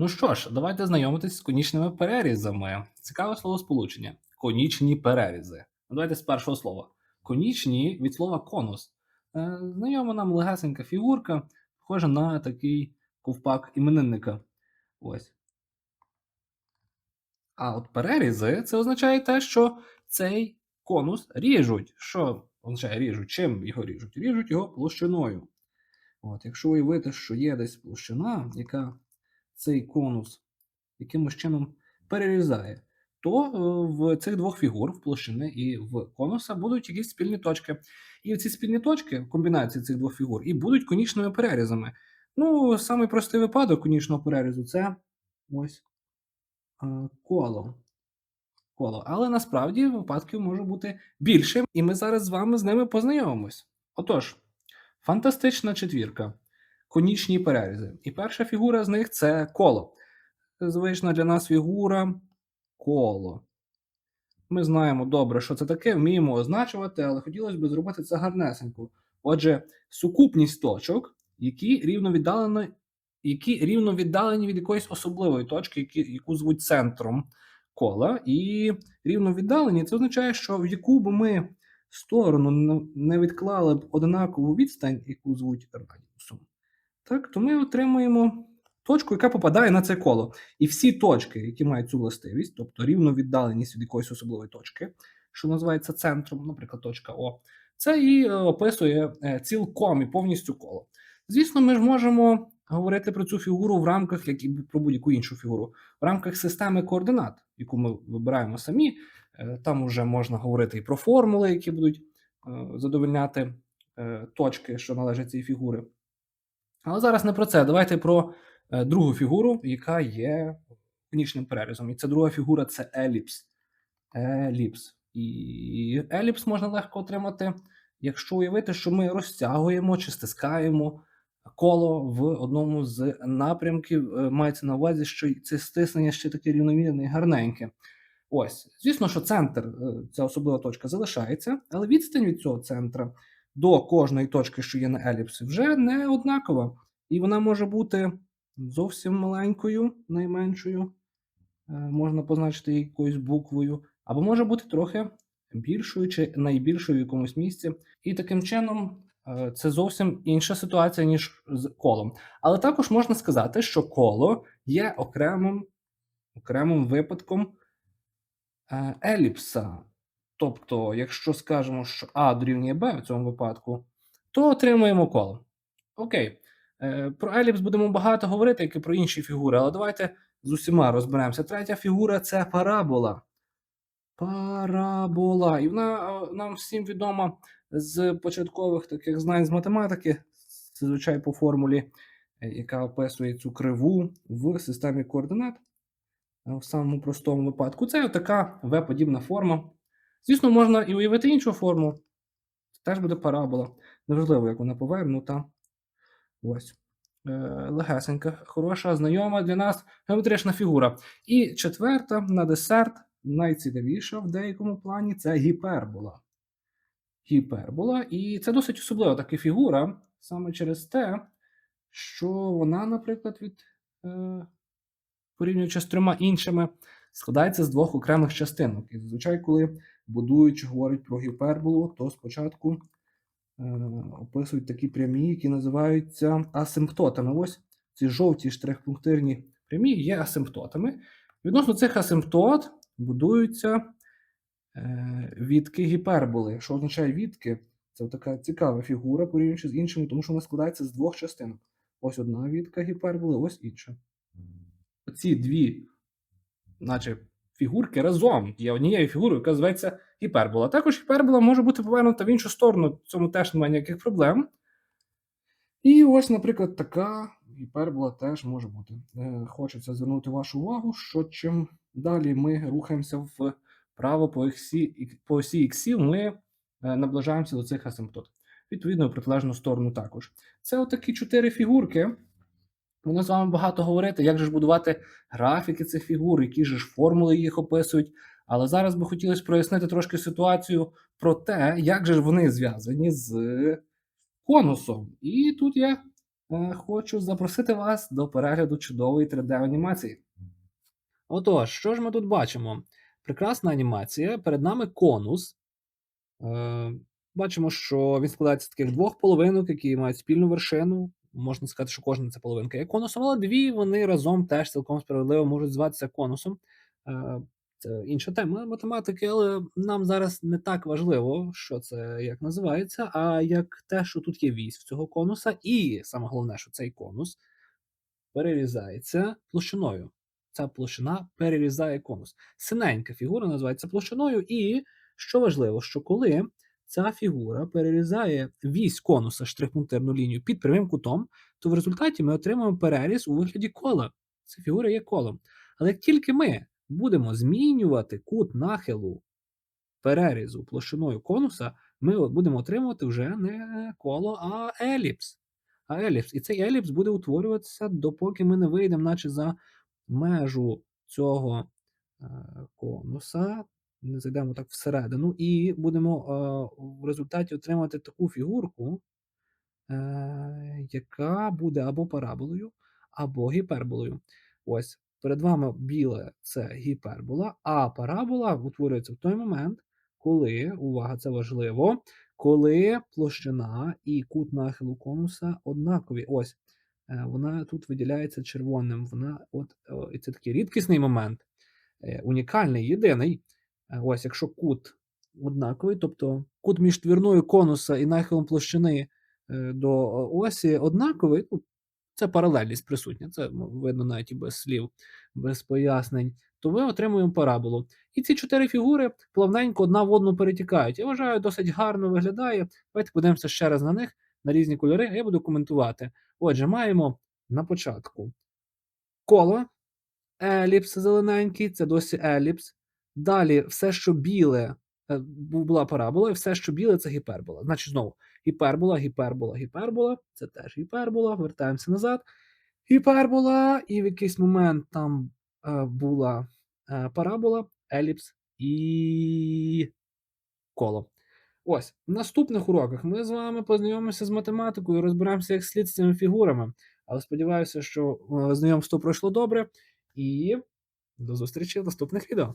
Ну що ж, давайте знайомитись з конічними перерізами. Цікаве словосполучення. Конічні перерізи. Ну, давайте з першого слова. Конічні від слова конус. Е, знайома нам легесенька фігурка, схожа на такий ковпак іменинника. Ось. А от перерізи це означає те, що цей конус ріжуть. Що означає ріжуть? Чим його ріжуть? Ріжуть його площиною. От, якщо уявити, що є десь площина, яка цей конус якимось чином перерізає, то е, в цих двох фігур, в площини і в конуса, будуть якісь спільні точки. І ці спільні точки, комбінації цих двох фігур, і будуть конічними перерізами. Ну, самий простий випадок конічного перерізу це ось е, коло. коло. Але насправді випадків може бути більше, і ми зараз з вами з ними познайомимось. Отож, фантастична четвірка. Конічні перерізи. І перша фігура з них це коло. Звична для нас фігура коло. Ми знаємо добре, що це таке, вміємо означувати, але хотілося б зробити це гарнесенько. Отже, сукупність точок, які рівно віддалені, які рівно віддалені від якоїсь особливої точки, які, яку звуть центром кола. І рівно віддалені це означає, що в яку б ми сторону не- відклали б однакову відстань, яку звуть радіусом, так, то ми отримуємо точку, яка попадає на це коло. І всі точки, які мають цю властивість, тобто рівну віддаленість від якоїсь особливої точки, що називається центром, наприклад, точка О, це і е, описує е, цілком і повністю коло. Звісно, ми ж можемо говорити про цю фігуру в рамках, як і про будь-яку іншу фігуру, в рамках системи координат, яку ми вибираємо самі. Е, Там вже можна говорити і про формули, які будуть задовольняти точки, що належать цій фігури. Але зараз не про це. Давайте про е, другу фігуру, яка є конічним перерізом. І ця друга фігура це еліпс. Еліпс. І еліпс можна легко отримати, якщо уявити, що ми розтягуємо чи стискаємо коло в одному з напрямків. Е, Мається на увазі, що це стиснення ще таке рівномірне і гарненьке. Ось, звісно, що центр, е, ця особлива точка, залишається, але відстань від цього центра до кожної точки, що є на еліпсі, вже не однакова. І вона може бути зовсім маленькою, найменшою, е, можна позначити якоюсь буквою, або може бути трохи більшою чи найбільшою в якомусь місці. І таким чином е, це зовсім інша ситуація, ніж з колом. Але також можна сказати, що коло є окремим, окремим випадком е, еліпса. Тобто, якщо скажемо, що А дорівнює Б в цьому випадку, то отримуємо коло. Окей. Е, Про еліпс будемо багато говорити, як і про інші фігури, але давайте з усіма розберемося. Третя фігура це парабола. Парабола. І вона е, нам всім відома з початкових таких знань з математики, зазвичай по формулі, е, яка описує цю криву в системі координат. В самому простому випадку. Це така В-подібна форма. Звісно, можна і уявити іншу форму. Це теж буде парабола. Неважливо, як вона повернута. Ось. Е, легесенька, хороша, знайома для нас геометрична фігура. І четверта на десерт, найцікавіша в деякому плані це гіпербола. Гіпербола. І це досить особлива така фігура, саме через те, що вона, наприклад, від е, порівнюючи з трьома іншими, складається з двох окремих частинок. І зазвичай, коли будуючи говорять про гіперболу, то спочатку е, описують такі прямі, які називаються асимптотами. Ось ці жовті штрихпунктирні прямі є асимптотами. Відносно цих асимптот будуються е, відки гіперболи. Що означає відки? Це така цікава фігура, порівнюючи з іншими, тому що вона складається з двох частинок. Ось одна відка гіперболи, ось інша. Оці дві, наче фігурки разом є однією фігурою, яка зветься гіпербола. Також гіпербола може бути повернута в іншу сторону, в цьому теж немає ніяких проблем. І ось, наприклад, така гіпербола теж може бути. Е, Хочеться звернути вашу увагу, що чим далі ми рухаємося вправо по осі, по осі іксів, ми е, наближаємося до цих асимптот. Відповідно, протилежну сторону також. Це отакі чотири фігурки. Ми з вами багато говорити, як же ж будувати графіки цих фігур, які ж формули їх описують. Але зараз би хотілося прояснити трошки ситуацію про те, як же ж вони зв'язані з конусом. І тут є е, хочу запросити вас до перегляду чудової 3D-анімації. Отож, що ж ми тут бачимо? Прекрасна анімація. Перед нами конус. Е, бачимо, що він складається з таких двох половинок, які мають спільну вершину. Можна сказати, що кожна ця половинка є конусом, але дві вони разом теж цілком справедливо можуть зватися конусом. Е, це інша тема математики, але нам зараз не так важливо, що це як називається, а як те, що тут є вісь в цього конуса, і саме головне, що цей конус перерізається площиною. Ця площина перерізає конус. Синенька фігура називається площиною, і що важливо, що коли ця фігура перерізає вісь конуса штрихпунктирну лінію під прямим кутом, то в результаті ми отримуємо переріз у вигляді кола. Ця фігура є колом. Але як тільки ми будемо змінювати кут нахилу перерізу площиною конуса, ми будемо отримувати вже не коло, а еліпс. А еліпс. І цей еліпс буде утворюватися, допоки ми не вийдемо, наче за межу цього е, конуса, не зайдемо так всередину, і будемо в результаті отримати таку фігурку, е, яка буде або параболою, або гіперболою. Ось перед вами біле це гіпербола, а парабола утворюється в той момент, коли, увага, це важливо, коли площина і кут нахилу конуса однакові. Ось е, вона тут виділяється червоним. Вона, от, і це такий рідкісний момент, е, унікальний, єдиний. Е, Ось, якщо кут однаковий, тобто кут між твірною конуса і нахилом площини е, до осі однаковий, ну, це паралельність присутня, це ну, видно навіть і без слів, без пояснень, то ми отримуємо параболу. І ці чотири фігури плавненько одна в одну перетікають. Я вважаю, досить гарно виглядає. Давайте подивимося ще раз на них, на різні кольори, я буду коментувати. Отже, маємо на початку коло, еліпс зелененький, це досі еліпс. Далі все, що біле, е, була парабола, і все, що біле, це гіпербола. Значить, знову гіпербола, гіпербола, гіпербола, це теж гіпербола. Вертаємося назад. Гіпербола, і в якийсь момент там е, була е, парабола, еліпс і коло. Ось, в наступних уроках ми з вами познайомимося з математикою, розберемося як слід з цими фігурами. Але сподіваюся, що е, знайомство пройшло добре. І до зустрічі в наступних відео.